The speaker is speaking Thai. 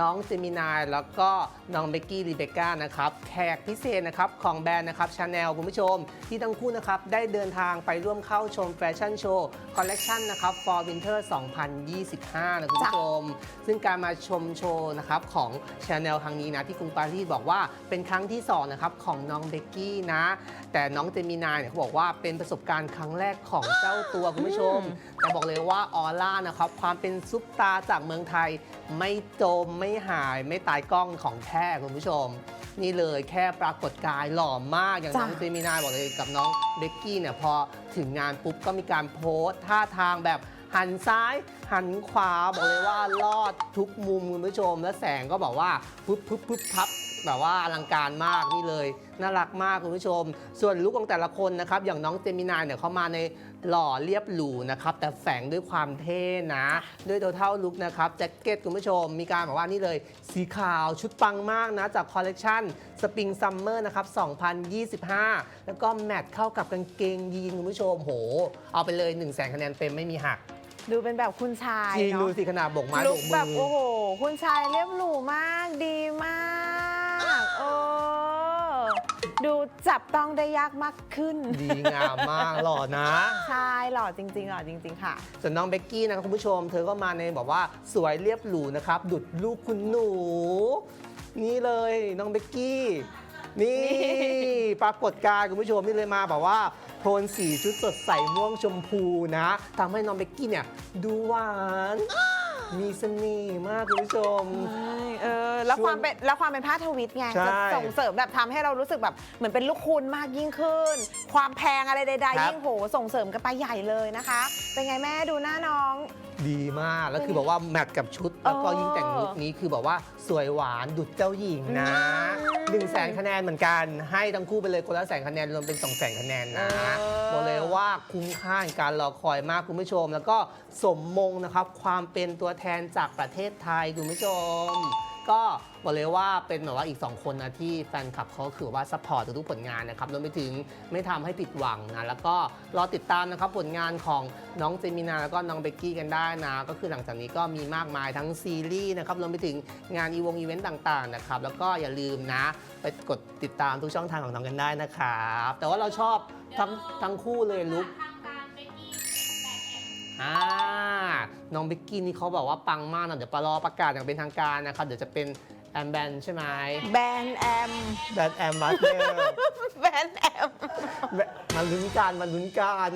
น้องเจมินายแล้วก็น้องเบกกี้รีเบคก้านะครับแขกพิเศษนะครับของแบรนด์นะครับชาแนลคุณผู้ชม ที่ทั้งคู่นะครับได้เดินทางไปร่วมเข้าชมแฟชั่นโชว์คอลเลกชันนะครับ for winter 2025 นะคุณผู้ชม ซึ่งการมาชมโชว์นะครับของชาแนลครั้งนี้นะที่กรุงปารีสบอกว่าเป็นครั้งที่สองนะครับของน้องเบกกี้นะ แต่น้องเจมินายเนี่ยเขาบอกว่าเป็นประสบการณ์ครั้งแรกของเจ้าตัวคุณผู้ชมแต่บอกเลยว่าออร่านะครับความเป็นซุปตาจากเมืองไทยไม่จมไม่หายไม่ตายกล้องของแท้คุณผู้ชม นี่เลยแค่ปรากฏกายหล่อมากอย่างน้องจ้ะเจมินายบอกเลยกับน้องเบกกี้เนี่ยพอถึงงานปุ๊บก็มีการโพสต์ท่าทางแบบหันซ้ายหันขวาบอกเลยว่าลอดทุกมุมคุณผู้ชม แล้วแสงก็บอกว่าปุ๊บปุ๊บปุ๊บพับ แบบว่าอลังการมากนี่เลย น่ารักมากคุณผู้ชม ส่วนลุคของแต่ละคนนะครับ อย่างน้องเจมินายเนี่ยเขามาในหล่อเรียบหรูนะครับ แต่แฝงด้วยความเท่นะ ด้วยตัวเท่าลุคนะครับแจ็คเก็ตคุณผู้ชม มีการบอกว่านี่เลย สีขาวชุดปังมากนะ จากคอลเลกชันสปริงซัมเมอร์นะครับ 2025 แล้วก็แมทเข้ากับกางเกงยีนคุณผู้ชมโห เอาไปเลย 1 0 0 0 0แสนคะแนนเต็มไม่มีหักดูเป็นแบบคุณชายจริงเนาะดูสิขนาดบกไม้บลุกคมืแบบอโอ้โห คุณชายเรียบหรูมากดี ดูจับต้องได้ยากมากขึ้น ดีงามมากหล่อนะ ใช่หล่อจริง ๆ หล่อจริง ๆ ค่ะ ส่วนน้องเบกกี้นะครับคุณผู้ชม เธอก็มาในบอกว่าสวยเรียบหรูนะครับ ดุดลูกคุณหนู นี่เลยน้องเบกกี้ นี่ปรากฏการณ์คุณผู้ชมนี่เลยมาแบบว่าโทนสีชุดสดใสม่วงชมพูนะทำให้น้องเบกกี้เนี่ยดูหวาน มีเสน่ห์มากคุณผู้ชมใช่เออแล้วช่วงความเป็นแล้วความเป็นผ้าทวิตไงใช่จะส่งเสริมแบบทำให้เรารู้สึกแบบเหมือนเป็นลูกคุณมากยิ่งขึ้น ความแพงอะไรใดครับๆยิ่งโหส่งเสริมกันไปใหญ่เลยนะคะ เป็นไงแม่ดูหน้าน้อง ดีมาก แล้วคือแบบว่าแมทกับชุด แล้วก็เออยิ่งแต่งลุคนี้คือแบบว่าสวยหวานดุดเจ้าหญิงนะ อื มหนึ่งแสนคะแนนเหมือนกัน ให้ทั้งคู่ไปเลยคนละแสนคะแนนรวมเป็น2องแสนคะแนนนะเออ บอกเลยว่าคุ้มค่าในการรอคอยมากคุณผู้ชม แล้วก็สมมงนะครับความเป็นตัวแทนจากประเทศไทยคุณผู้ชม ก็บอกเลยว่าเป็นแบบว่าอีก 2 คนนะที่แฟนคลับเขาคือว่าซัพพอร์ตทุกๆผลงานนะครับรวมไปถึงไม่ทำให้ผิดหวังนะแล้วก็รอติดตามนะครับผลงานของน้องเจมินาแล้วก็น้องเบกกี้กันได้นะก็คือหลังจากนี้ก็มีมากมายทั้งซีรีส์นะครับรวมไปถึงงานอีวงอีเวนต์ต่างๆนะครับแล้วก็อย่าลืมนะ ไปกดติดตามทุกช่องทางของน้องกันได้นะครับแต่ว่าเราชอบทั้งทั้งคู่เลยลุกทางการเบกกี้แบรนด์แอมอ่า น้องเบกกี้นี่เขาบอกว่าปังมากนะเดี๋ยวปรอประกาศอย่างเป็นทางการนะครับเดี๋ยวจะเป็นแอมแบนใช่ไหมแบรนด์แอม แบนแอมบัสเดอร์แบรนด์แอม มาลุ้นกันมาลุ้นกัน